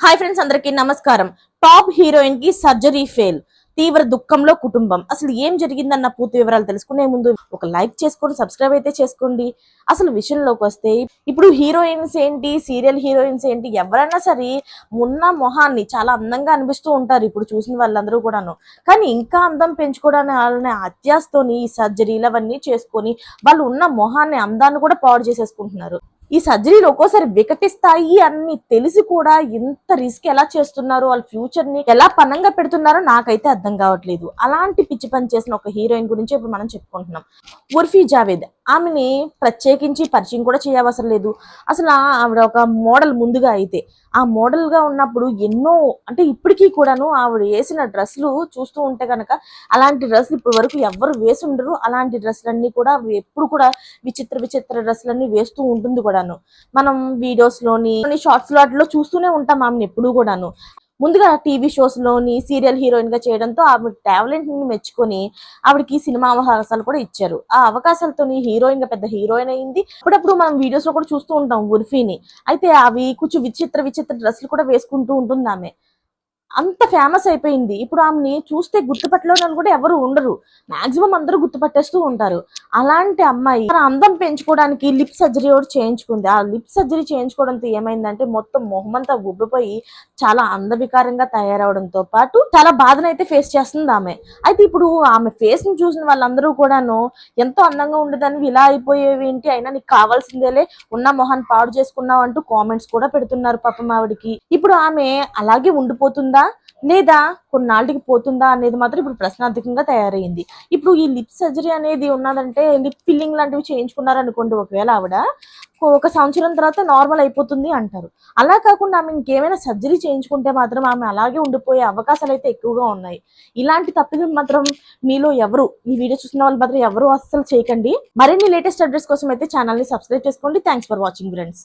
Hi friends అందరికీ నమస్కారం. Top హీరోయిన్కి సర్జరీ ఫెయిల్. తీవ్ర దుఃఖంలో కుటుంబం. అసలు ఏం జరిగిందన్న పూర్తి వివరాలు తెలుసుకునే ముందు ఒక లైక్ చేసుకొని సబ్స్క్రైబ్ అయితే చేసుకోండి. అసలు విషయంలోకి వస్తే ఇప్పుడు హీరోయిన్స్ ఏంటి సీరియల్ హీరోయిన్స్ ఏంటి ఎవరైనా సరే ఉన్న మొహాన్ని చాలా అందంగా అనిపిస్తూ ఉంటారు ఇప్పుడు చూసిన వాళ్ళందరూ కూడాను. కానీ ఇంకా అందం పెంచుకోవడానికి వాళ్ళని అత్యాస్తోని ఈ సర్జరీలు అవన్నీ చేసుకొని వాళ్ళు ఉన్న మొహాన్ని అందాన్ని కూడా పాడు చేసేసుకుంటున్నారు. ఈ సర్జరీలు ఒక్కోసారి వికటిస్తాయి అని తెలిసి కూడా ఇంత రిస్క్ ఎలా చేస్తున్నారు? వాళ్ళ ఫ్యూచర్ని ఎలా పనంగా పెడుతున్నారో నాకైతే అర్థం కావట్లేదు. అలాంటి పిచ్చి పని చేసిన ఒక హీరోయిన్ గురించి ఇప్పుడు మనం చెప్పుకుంటున్నాం. ఉర్ఫీ జావేద్. ఆమెని ప్రత్యేకించి పరిచయం కూడా చేయవసరం లేదు. అసలు ఆవిడ ఒక మోడల్ ముందుగా అయితే ఆ మోడల్గా ఉన్నప్పుడు ఎన్నో అంటే ఇప్పటికీ కూడాను ఆవిడ వేసిన డ్రెస్సులు చూస్తూ ఉంటే కనుక అలాంటి డ్రెస్సులు ఇప్పటి వరకు ఎవ్వరు వేసి ఉండరు అలాంటి డ్రెస్సులన్నీ కూడా ఎప్పుడు కూడా విచిత్ర విచిత్ర డ్రెస్సులన్నీ వేస్తూ ఉంటుంది కూడాను. మనం వీడియోస్లోని షార్ట్స్లో చూస్తూనే ఉంటాం ఆమెను ఎప్పుడు కూడాను. ముందుగా టీవీ షోస్లోని సీరియల్ హీరోయిన్గా చేయడంతో ఆవిడ టాలెంట్ని మెచ్చుకొని ఆవిడకి సినిమా అవకాశాలు కూడా ఇచ్చారు. ఆ అవకాశాలతో హీరోయిన్గా పెద్ద హీరోయిన్ అయింది. అప్పుడప్పుడు మనం వీడియోస్లో కూడా చూస్తూ ఉంటాం ఉర్ఫీని. అయితే అవి కొంచెం విచిత్ర విచిత్ర డ్రెస్సులు కూడా వేసుకుంటూ ఉంటుంది ఆమె అంత ఫేమస్ అయిపోయింది. ఇప్పుడు ఆమెని చూస్తే గుర్తుపట్టలేని కూడా ఎవరు ఉండరు. మాక్సిమం అందరూ గుర్తుపట్టేస్తూ ఉంటారు. అలాంటి అమ్మాయి తన అందం పెంచుకోవడానికి లిప్ సర్జరీ కూడా చేయించుకుంది. ఆ లిప్ సర్జరీ చేయించుకోవడంతో ఏమైందంటే మొత్తం మొహమంతా ఉబ్బిపోయి చాలా అందవికారంగా తయారవడంతో పాటు చాలా బాధనైతే ఫేస్ చేస్తుంది ఆమె. అయితే ఇప్పుడు ఆమె ఫేస్ని చూసిన వాళ్ళందరూ కూడాను ఎంతో అందంగా ఉండేదాన్ని ఇలా అయిపోయేవి ఏంటి? అయినా నీకు కావాల్సిందేలే ఉన్న మొహాన్ని పాడు చేసుకున్నావు అంటూ కామెంట్స్ కూడా పెడుతున్నారు పాపం ఆవిడకి. ఇప్పుడు ఆమె అలాగే ఉండిపోతుందా? లేదా కొన్నాళ్ళకి పోతుందా అనేది మాత్రం ఇప్పుడు ప్రశ్నార్థకంగా తయారైంది. ఇప్పుడు ఈ లిప్ సర్జరీ అనేది ఉన్నదంటే లిప్ ఫిల్లింగ్ లాంటివి చేయించుకున్నారు అనుకోండి ఒకవేళ ఆవిడ ఒక సంవత్సరం తర్వాత నార్మల్ అయిపోతుంది అంటారు. అలా కాకుండా ఆమె ఇంకేమైనా సర్జరీ చేయించుకుంటే మాత్రం ఆమె అలాగే ఉండిపోయే అవకాశాలు అయితే ఎక్కువగా ఉన్నాయి. ఇలాంటి తప్పిదం మాత్రం మీలో ఎవరు ఈ వీడియో చూసిన వాళ్ళు మాత్రం ఎవరు అస్సలు చేయకండి. మరిన్ని లేటెస్ట్ అప్డేట్స్ కోసం అయితే ఛానల్ని సబ్స్క్రైబ్ చేసుకోండి. Thanks for watching friends.